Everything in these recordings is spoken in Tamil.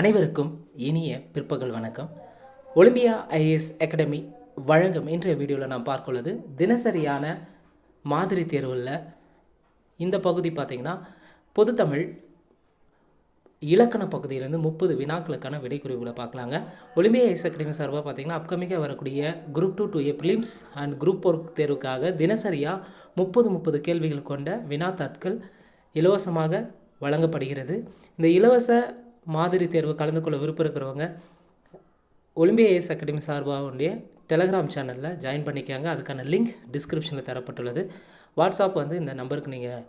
அனைவருக்கும் இனிய பிற்பகல் வணக்கம். ஒலிம்பியா ஐஏஎஸ் அகாடமி வழங்கும் இன்றைய வீடியோவில் நாம் பார்க்குள்ளது தினசரியான மாதிரி தேர்வில் இந்த பகுதி பார்த்திங்கன்னா பொதுத்தமிழ் இலக்கண பகுதியிலேருந்து முப்பது வினாக்களுக்கான விடைக்குறிவுகளை பார்க்கலாங்க. ஒலிம்பியா ஐஸ் அகாடமி சார்பாக பார்த்தீங்கன்னா அப்கமிங்காக வரக்கூடிய group two two A prelims and group work தேர்வுக்காக தினசரியாக முப்பது முப்பது கேள்விகள் கொண்ட வினாத்தாட்கள் இலவசமாக வழங்கப்படுகிறது. இந்த இலவச மாதிரி தேர்வு கலந்து கொள்ள விருப்பம் இருக்கிறவங்க ஒலிம்பிய ஏஎஸ் அகாடமி சார்பாக உடைய டெலகிராம் சேனலில் ஜாயின் பண்ணிக்காங்க. அதுக்கான லிங்க் டிஸ்கிரிப்ஷனில் தரப்பட்டுள்ளது. வாட்ஸ்அப் வந்து இந்த நம்பருக்கு நீங்கள்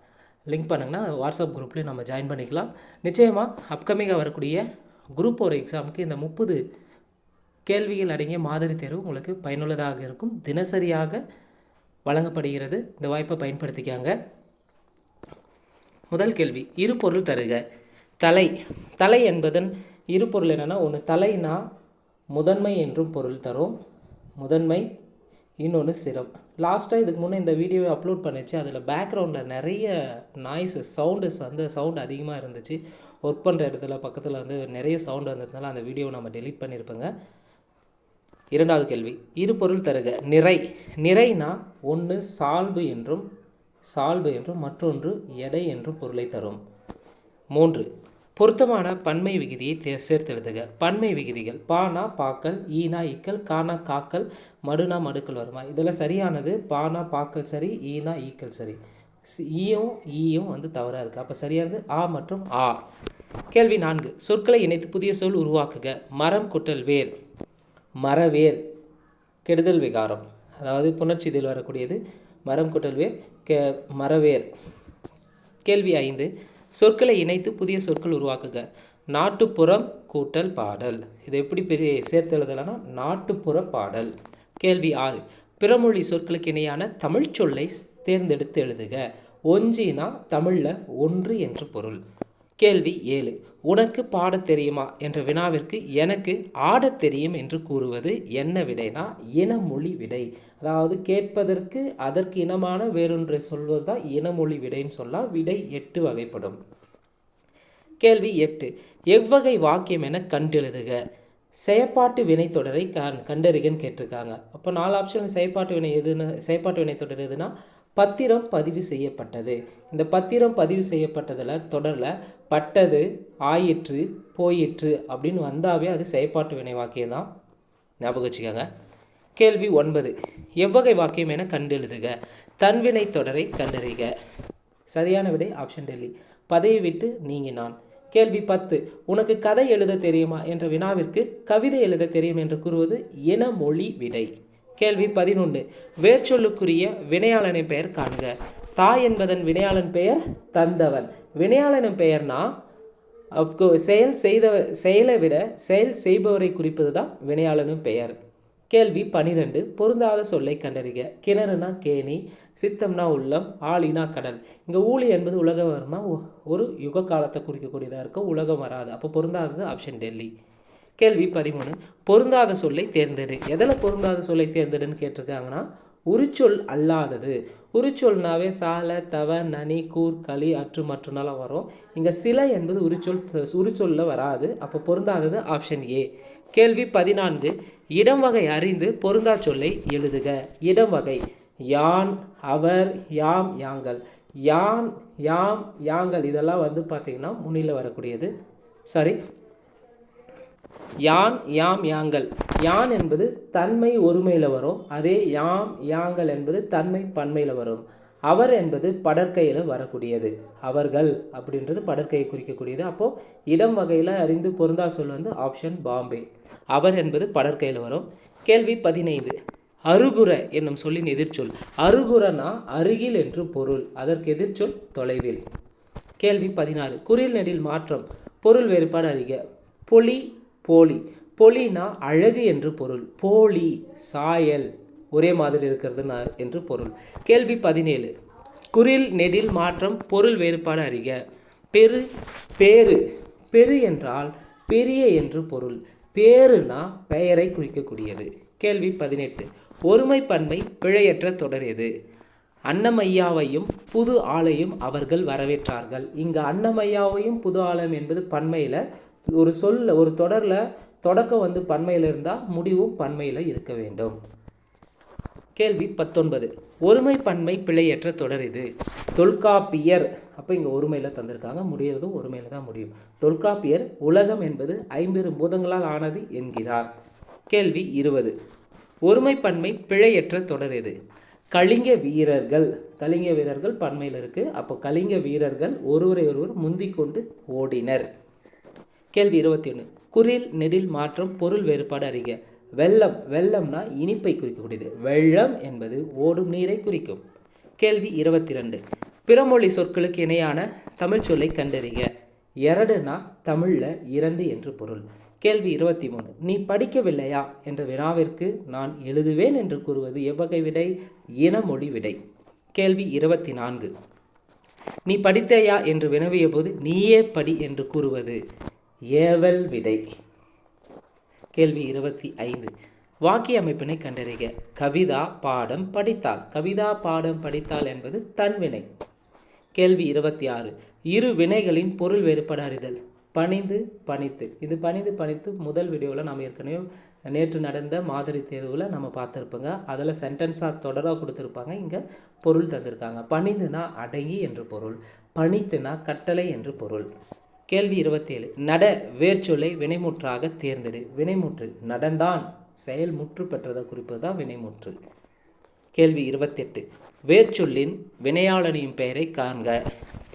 லிங்க் பண்ணுங்கன்னா வாட்ஸ்அப் குரூப்லேயும் நம்ம ஜாயின் பண்ணிக்கலாம். நிச்சயமாக அப்கமிங்காக வரக்கூடிய குரூப் ஒரு எக்ஸாமுக்கு இந்த முப்பது கேள்விகள் அடங்கிய மாதிரி தேர்வு உங்களுக்கு பயனுள்ளதாக இருக்கும். தினசரியாக வழங்கப்படுகிறது. இந்த வாய்ப்பை பயன்படுத்திக்காங்க. முதல் கேள்வி இரு பொருள் தருக. தலை. தலை என்பதன் இரு பொருள் என்னென்னா ஒன்று தலைனா முதன்மை என்றும் பொருள் தரும். முதன்மை இன்னொன்று சிரம் லாஸ்ட்டாக இதுக்கு முன்னே இந்த வீடியோவை அப்லோட் பண்ணிச்சு. அதில் பேக்ரவுண்டில் நிறைய நாய்ஸஸ் சவுண்டஸ் வந்து சவுண்ட் அதிகமாக இருந்துச்சு. ஒர்க் பண்ணுற இடத்துல பக்கத்தில் வந்து நிறைய சவுண்ட் வந்ததுனால அந்த வீடியோவை நம்ம டெலீட் பண்ணியிருப்பேங்க இரண்டாவது கேள்வி. இரு பொருள் தருக. நிறை. நிறைனா ஒன்று சால்பு என்றும் சால்பு என்றும் மற்றொன்று எடை என்றும் பொருளை தரும். மூன்று. பொருத்தமான பன்மை விகுதியை தே சேர்த்தெழுதுக. பன்மை விகுதிகள் பானா பாக்கல் ஈனா ஈக்கல் கானா காக்கல் மடுனா மடுக்கல் வருமா? இதில் சரியானது பானா பாக்கல் சரி ஈனா ஈக்கல் சரி. ஈயும் ஈயும் வந்து தவறாக இருக்குது அப்போ சரியானது ஆ மற்றும் ஆ. கேள்வி நான்கு. சொற்களை இணைத்து புதிய சொல் உருவாக்குக. மரம் குட்டல் வேர். மரவேர் கெடுதல் விகாரம். அதாவது புணர்ச்சி இதில் வரக்கூடியது மரம் குட்டல் வேர் கே மரவேர். கேள்வி ஐந்து. சொற்களை இணைத்து புதிய சொற்கள் உருவாக்குக. நாட்டுப்புறம் கூட்டல் பாடல். இதை எப்படி பெரிய சேர்த்து எழுதலாம்னா நாட்டுப்புற பாடல். கேள்வி ஆறு. பிறமொழி சொற்களுக்கு இணையான தமிழ் சொல்லை தேர்ந்தெடுத்து எழுதுக. ஒஞ்சினா தமிழில் ஒன்று என்று பொருள். கேள்வி ஏழு. உனக்கு பாடத் தெரியுமா என்ற வினாவிற்கு எனக்கு ஆடத் தெரியும் என்று கூறுவது என்ன விடைனா இனமொழி விடை. அதாவது கேட்பதற்கு அதற்கு இனமான வேறொன்றை சொல்வது தான் இனமொழி விடைன்னு சொல்லலாம் விடை எட்டு வகைப்படும். கேள்வி எட்டு. எவ்வகை வாக்கியம் என கண்டெழுதுக. செயப்பாட்டு வினைத்தொடரை கண் கண்டறிகன்னு கேட்டிருக்காங்க. அப்போ நாலு ஆப்ஷன் செயப்பாட்டு வினை எதுன்னு செயற்பாட்டு வினைத்தொடர் எதுனா பத்திரம் பதிவு செய்யப்பட்டது. இந்த பத்திரம் பதிவு செய்யப்பட்டதில் தொடரில் பட்டது ஆயிற்று போயிற்று அப்படின்னு வந்தாவே அது செயற்பாட்டு வினை வாக்கியம் தான். ஞாபகம் வச்சுக்கோங்க. கேள்வி ஒன்பது. எவ்வகை வாக்கியம் என கண்டெழுதுக. தன்வினை தொடரை கண்டறிக. சரியான விடை ஆப்ஷன் டெல்லி. பதவி விட்டு நீங்கினான். கேள்வி பத்து. உனக்கு கதை எழுத தெரியுமா என்ற வினாவிற்கு கவிதை எழுத தெரியும் என்று கூறுவது இனமொழி விடை. கேள்வி பதினொன்று. வேர்ச்சொல்லுக்குரிய வினையாளனை பெயர் காண்க. தாய் என்பதன் வினையாளன் பெயர் தந்தவன். வினையாளனின் பெயர்னா அப்போ செயல் செய்த செயலை விட செயல் செய்பவரை குறிப்பது தான் வினையாளனும் பெயர். கேள்வி பனிரெண்டு. பொருந்தாத சொல்லை கண்டறிக. கிணறுனா கேணி சித்தம்னா உள்ளம் ஆளினா கடல். இங்கே ஊழி என்பது உலக வருமா? ஒரு யுக காலத்தை குறிக்கக்கூடியதாக இருக்கும் உலகம் வராது. அப்போ பொருந்தாதது ஆப்ஷன் டெல்லி. கேள்வி பதிமூணு. பொருந்தாத சொல்லை தேர்ந்தெடு. எதில் பொருந்தாத சொல்லை தேர்ந்தெடுன்னு கேட்டிருக்காங்கன்னா உரிச்சொல் அல்லாதது. உரிச்சொல்னாவே சால தவ நனி கூர் களி அற்று மற்றுனாலாம் வரும். இங்கே சில என்பது உரிச்சொல் உரிச்சொல்ல வராது. அப்போ பொருந்தாதது ஆப்ஷன் ஏ கேள்வி பதினான்கு. இடம் வகை அறிந்து பொருந்தா சொல்லை எழுதுக. இடம் வகை. யான் அவர் யாம் யாங்கள். யான் யாம் யாங்கள். இதெல்லாம் வந்து பார்த்திங்கன்னா முன்னில வரக்கூடியது. சரி யான் யாம் யாங்கள். யான் என்பது தன்மை ஒருமையில் வரும். அதே யாம் யாங்கள் என்பது தன்மை பன்மையில் வரும். அவர் என்பது படற்கையில் வரக்கூடியது. அவர்கள் அப்படின்றது படற்கையை குறிக்கக்கூடியது. அப்போது இடம் வகையில் அறிந்து பொருந்தா சொல் வந்து ஆப்ஷன் பாம்பே. அவர் என்பது படற்கையில் வரும். கேள்வி பதினைந்து. அருகுறை என்னும் சொல்லின் எதிர்ச்சொல். அருகுறனா அருகில் என்று பொருள். அதற்கு எதிர்ச்சொல் தொலைவில். கேள்வி பதினாறு. குறில் நெடில் மாற்றம். பொருள் வேறுபாடு அறிக. பொலி போலி. பொலினா அழகு என்று பொருள். போலி சாயல் ஒரே மாதிரி இருக்கிறது என்று பொருள். கேள்வி பதினேழு. குறில் நெடில் மாற்றம் பொருள் வேறுபாடு அறிக. பெரு பேரு பெரு என்றால் பெரிய என்று பொருள். பேருனா பெயரை குறிக்கக்கூடியது. கேள்வி பதினெட்டு. ஒருமை பன்மை பிழையற்ற தொடர் எது? அன்னமையாவையும் புது ஆலையும் அவர்கள் வரவேற்றார்கள். இங்கு அன்னமையாவையும் புது ஆலயம் என்பது பன்மையில் ஒரு சொல்ல ஒரு தொடரில் தொடக்கம் வந்து பன்மையில் இருந்தால் முடிவும் பன்மையில் இருக்க வேண்டும். கேள்வி பத்தொன்பது. ஒருமை பன்மை பிழையற்ற தொடர் இது. தொல்காப்பியர் அப்போ இங்கே ஒருமையில் தந்திருக்காங்க. முடியறதும் ஒருமையில் தான் முடியும். தொல்காப்பியர் உலகம் என்பது ஐம்பது பூதங்களால் ஆனது என்கிறார். கேள்வி இருபது. ஒருமை பன்மை பிழையற்ற தொடர் இது கலிங்க வீரர்கள். கலிங்க வீரர்கள் பன்மையில் இருக்குது அப்போ கலிங்க வீரர்கள் ஒருவரை ஒருவர் முந்திக்கொண்டு ஓடினர். கேள்வி இருபத்தி ஒன்று குறில் நெடில் மாற்றம் பொருள் வேறுபாடு அறிக. வெள்ளம் வெள்ளம்னா இனிப்பை குறிக்கக்கூடியது. வெள்ளம் என்பது ஓடும் நீரை குறிக்கும். கேள்வி இருபத்தி ரெண்டு பிறமொழி சொற்களுக்கு இணையான தமிழ் சொல்லை கண்டறிக. எரடுனா தமிழில் இரண்டு என்று பொருள். கேள்வி இருபத்தி மூணு நீ படிக்கவில்லையா? என்ற வினாவிற்கு நான் எழுதுவேன் என்று கூறுவது எவ்வகை விடை? இனமொழி விடை. கேள்வி இருபத்தி நான்கு நீ படித்தேயா? என்று வினவிய போது நீயே படி என்று கூறுவது. ஏவல் விதை. கேள்வி இருபத்தி ஐந்து. வாக்கிய அமைப்பினை கண்டறிக. கவிதா பாடம் படித்தாள். கவிதா பாடம் படித்தாள் என்பது தன்வினை கேள்வி இருபத்தி ஆறு. இரு வினைகளின் பொருள் வேறுபாடு அறிதல். பணிந்து பணித்து. இது பணிந்து பணித்து முதல் வீடியோவில் நம்ம ஏற்கனவே நேற்று நடந்த மாதிரி தேர்வில் நம்ம பார்த்துருப்போங்க. அதில் சென்டென்ஸாக தொடராக கொடுத்துருப்பாங்க. இங்கே பொருள் தந்திருக்காங்க. பணிந்துனா அடங்கி என்று பொருள். பணித்துனா கட்டளை என்று பொருள். கேள்வி இருபத்தேழு. நட வேர்ச்சொல்லை வினைமுற்றாக தேர்ந்தெடு. வினைமுற்று நடந்தான். செயல் முற்று பெற்றதை குறிப்பது தான் வினைமுற்று. கேள்வி இருபத்தெட்டு. வேர்ச்சொல்லின் வினையாளனின் பெயரை காண்க.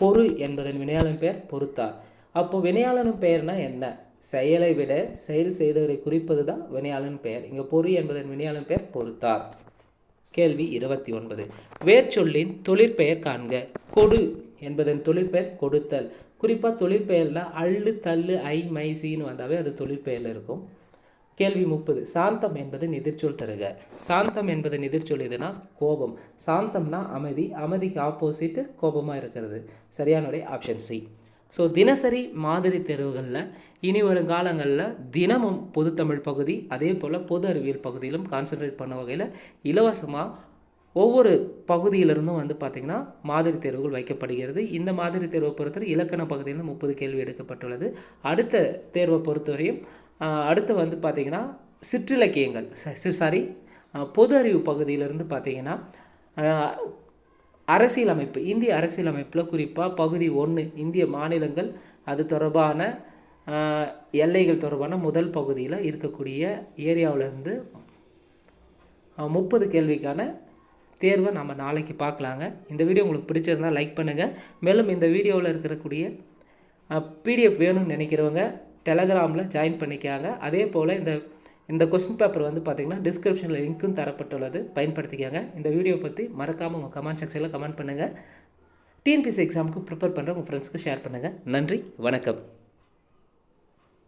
பொறு என்பதன் வினையாளன் பெயர் பொறுத்தார் அப்போ வினையாளனும் பெயர்னா என்ன? செயலை விட செயல் செய்தவரை குறிப்பது தான் வினையாளன் பெயர். இங்கே பொறு என்பதன் வினையாளன் பெயர் பொறுத்தார் கேள்வி இருபத்தி ஒன்பது. வேர்ச்சொல்லின் தொழிற்பெயர் காண்க. கொடு என்பதன் தொழிற்பெயர் கொடுத்தல். குறிப்பாக தொழிற்பெயரில் அள்ளு தள்ளு ஐ மை சின்னு வந்தாவே அது தொழிற்பெயரில் இருக்கும். கேள்வி முப்பது. சாந்தம் என்பது நிதிர்ச்சொல் தருக. சாந்தம் என்பது நிதிர்ச்சொல் எதுனா கோபம். சாந்தம்னா அமைதி. அமைதிக்கு ஆப்போசிட்டு கோபமாக இருக்கிறது. சரியானுடைய ஆப்ஷன் சி ஸோ தினசரி மாதிரி தேர்வுகளில் இனி வரும் காலங்களில் தினமும் பொதுத்தமிழ் பகுதி அதே போல் பொது அறிவியல் பகுதியிலும் கான்சென்ட்ரேட் பண்ண வகையில் இலவசமாக ஒவ்வொரு பகுதியிலிருந்தும் வந்து பார்த்திங்கன்னா மாதிரி தேர்வுகள் வைக்கப்படுகிறது. இந்த மாதிரி தேர்வை பொறுத்தவரை இலக்கண பகுதியிலிருந்து முப்பது கேள்வி எடுக்கப்பட்டுள்ளது. அடுத்த தேர்வை பொறுத்தவரையும் அடுத்து வந்து பார்த்திங்கன்னா சிற்றிலக்கியங்கள் சாரி பொது அறிவு பகுதியிலிருந்து பார்த்திங்கன்னா அரசியலமைப்பு இந்திய அரசியலமைப்பில் குறிப்பாக பகுதி ஒன்று இந்திய மாநிலங்கள் அது தொடர்பான எல்லைகள் தொடர்பான முதல் பகுதியில் இருக்கக்கூடிய ஏரியாவிலேருந்து முப்பது கேள்விக்கான தேர்வை நம்ம நாளைக்கு பார்க்கலாங்க. இந்த வீடியோ உங்களுக்கு பிடிச்சிருந்தால் லைக் பண்ணுங்கள் மேலும் இந்த வீடியோவில் இருக்கக்கூடிய பிடிஎஃப் வேணும்னு நினைக்கிறவங்க டெலகிராமில் ஜாயின் பண்ணிக்காங்க. அதே போல் இந்த இந்த கொஸ்டின் பேப்பர் வந்து பார்த்திங்கன்னா டிஸ்கிரிப்ஷனில் லிங்க்கும் தரப்பட்டுள்ளது. பயன்படுத்திக்காங்க. இந்த வீடியோ பற்றி மறக்காமல் உங்கள் கமெண்ட் செக்ஷனில் கமெண்ட் பண்ணுங்கள் டிஎன்பிசி எக்ஸாமுக்கு ப்ரிப்பேர் பண்ணுற உங்கள் ஃப்ரெண்ட்ஸ்க்கு ஷேர் பண்ணுங்கள் நன்றி. வணக்கம்.